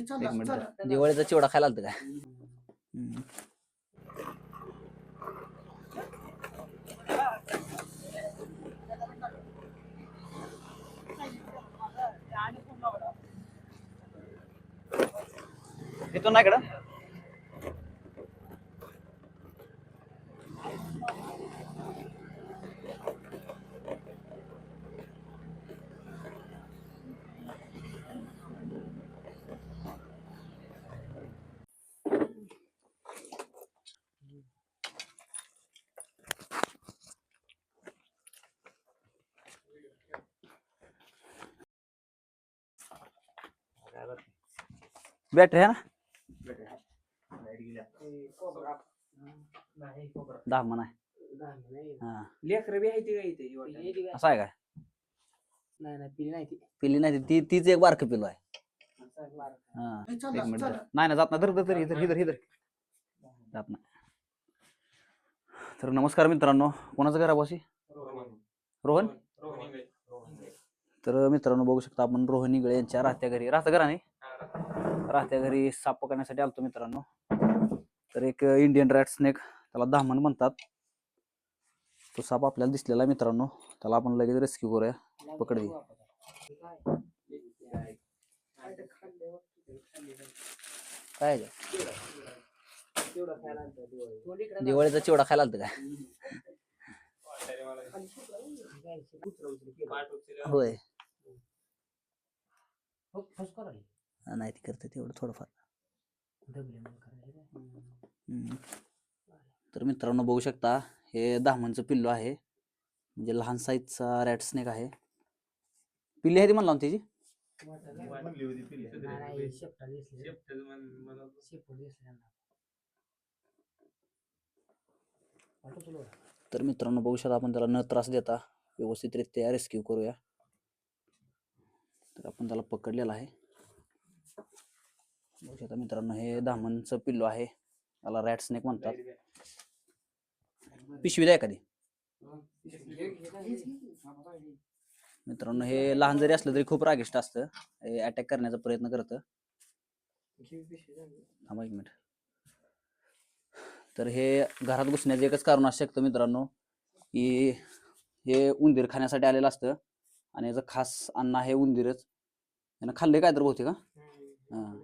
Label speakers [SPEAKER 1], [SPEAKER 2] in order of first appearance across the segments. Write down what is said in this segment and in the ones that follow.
[SPEAKER 1] एक मिनिट जरा. दिवाळीचा चिवडा खायला आलतं काय.
[SPEAKER 2] इथून नाही इकडं
[SPEAKER 1] बॅटरी आहे ना? दहा म्हणा हा।
[SPEAKER 3] लेकर आहे
[SPEAKER 1] असं आहे काय
[SPEAKER 3] पिली नाही ती
[SPEAKER 1] तीच एक बारक पिलो आहे. नाही ना जात ना धर धर इधर इधर इधर. जात ना तर नमस्कार मित्रांनो. कोणाचं घर आहे बॉसी? रोहन. तर मित्रांनो बघू शकता आपण रोहन गळे यांच्या राहत्या घरी. राहत्या घराने? राहत्या घरी साप पकडण्यासाठी आलतो मित्रांनो. तर एक इंडियन रॅट स्नेक त्याला दामन म्हणतात. तो साप आपल्याला दिसलेला आहे मित्रांनो. त्याला आपण लगेच रेस्क्यू करूया. पकड काय आहे दिवाळीचा चिवडा खायला आलत काय होय.
[SPEAKER 3] हो,
[SPEAKER 1] नाही ते करते तेवढं थोडंफार? हम्म. तर मित्रांनो बघू शकता हे दामनचं पिल्लू आहे. म्हणजे लहान साईजचा रॅट स्नेक आहे. पिल्ली आहे ती म्हणला ना त्याची तर मित्रांनो भविष्यात आपण त्याला न त्रास देता व्यवस्थितरित्या रेस्क्यू करूया. तर आपण त्याला पकडलेला आहे. बघू शकता मित्रांनो हे दामनचं पिल्लू आहे. त्याला रॅट स्नेक म्हणतात. पिशवी द्या एखादी. मित्रांनो हे लहान जरी असलं तरी खूप रागिष्ट असतं. हे अटॅक करण्याचा प्रयत्न करतं. थांबा एक मिनिट तर हे घरात घुसण्याचं एकच कारण असू शकतं मित्रांनो की हे उंदीर खाण्यासाठी आलेलं असतं आणि याचं खास अन्न आहे उंदीरच. यानं खाल्ले काय तर बहुतेक का हां.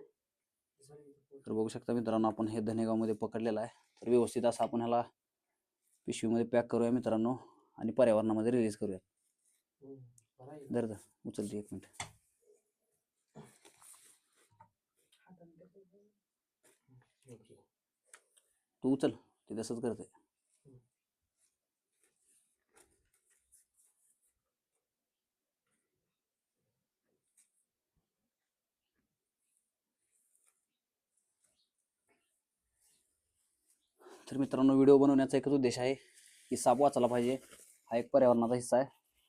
[SPEAKER 1] तर बघू शकता मित्रांनो आपण हे धनेगावमध्ये पकडलेलं आहे. तर व्यवस्थित असं आपण ह्याला पिशवीमध्ये पॅक करूया मित्रांनो आणि पर्यावरणामध्ये रिलीज करूया. धर उचलते एक मिनिट. तू उचल ते तसंच करते तर मित्रांनो व्हिडिओ बनवण्याचा एकच उद्देश आहे की साप वाचायला पाहिजे. हा एक पर्यावरणाचा हिस्सा आहे.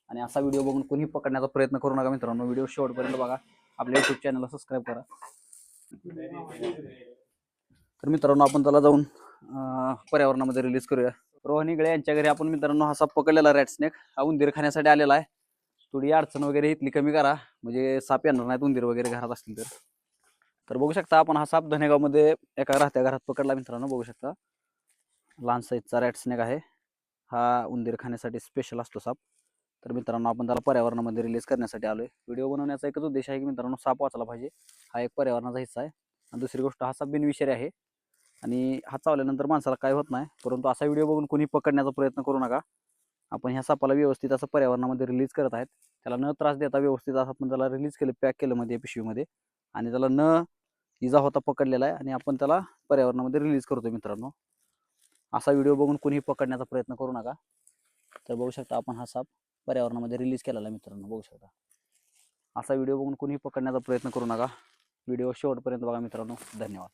[SPEAKER 1] आणि असा व्हिडिओ बघून कोणी पकडण्याचा प्रयत्न करू नका मित्रांनो. व्हिडिओ शेवटपर्यंत बघा. आपल्या युट्यूब चॅनलला सबस्क्राईब करा. तर मित्रांनो आपण त्याला जाऊन पर्यावरणामध्ये रिलीज करूया. रोहन इगळे यांच्या घरी आपण मित्रांनो हा साप पकडलेला रॅट स्नेक हा उंदीर खाण्यासाठी आलेला आहे. थोडी अडचण वगैरे इथली कमी करा. म्हणजे साप येणार नाहीत उंदीर वगैरे घरात असतील तर. तर बघू शकता आपण हा साप धनेगावमध्ये एका राहत्या घरात पकडला मित्रांनो बघू शकता. लहान साईजचा रॅट स्नेक आहे. हा उंदीर खाण्यासाठी स्पेशल असतो साप. तर मित्रांनो आपण त्याला पर्यावरणामध्ये रिलीज करण्यासाठी आलोय. व्हिडिओ बनवण्याचा एकच उद्देश आहे की मित्रांनो साप वाचला पाहिजे. हा एक पर्यावरणाचा हिस्सा आहे. आणि दुसरी गोष्ट हा साप बिनविषारी आहे. आणि हा चावल्यानंतर माणसाला काय होत नाही. परंतु असा व्हिडिओ बघून कोणी पकडण्याचा प्रयत्न करू नका. आपण ह्या सापाला व्यवस्थित असं पर्यावरणामध्ये रिलीज करत आहेत. त्याला न त्रास देता व्यवस्थित असं आपण त्याला रिलीज केलं पॅक केलं मध्ये पिशवीमध्ये. आणि त्याला न इजा होता पकडलेला आहे आणि आपण त्याला पर्यावरणामध्ये रिलीज करतो मित्रांनो. असा व्हिडिओ बघून कोणी पकडण्याचा प्रयत्न करू नका. तर बघू शकता आपण हा साप पर्यावरणामध्ये रिलीज केलेला आहे मित्रांनो. बघू शकता. असा व्हिडिओ बघून कोणीही पकडण्याचा प्रयत्न करू नका. व्हिडिओ शेवटपर्यंत बघा मित्रांनो. धन्यवाद.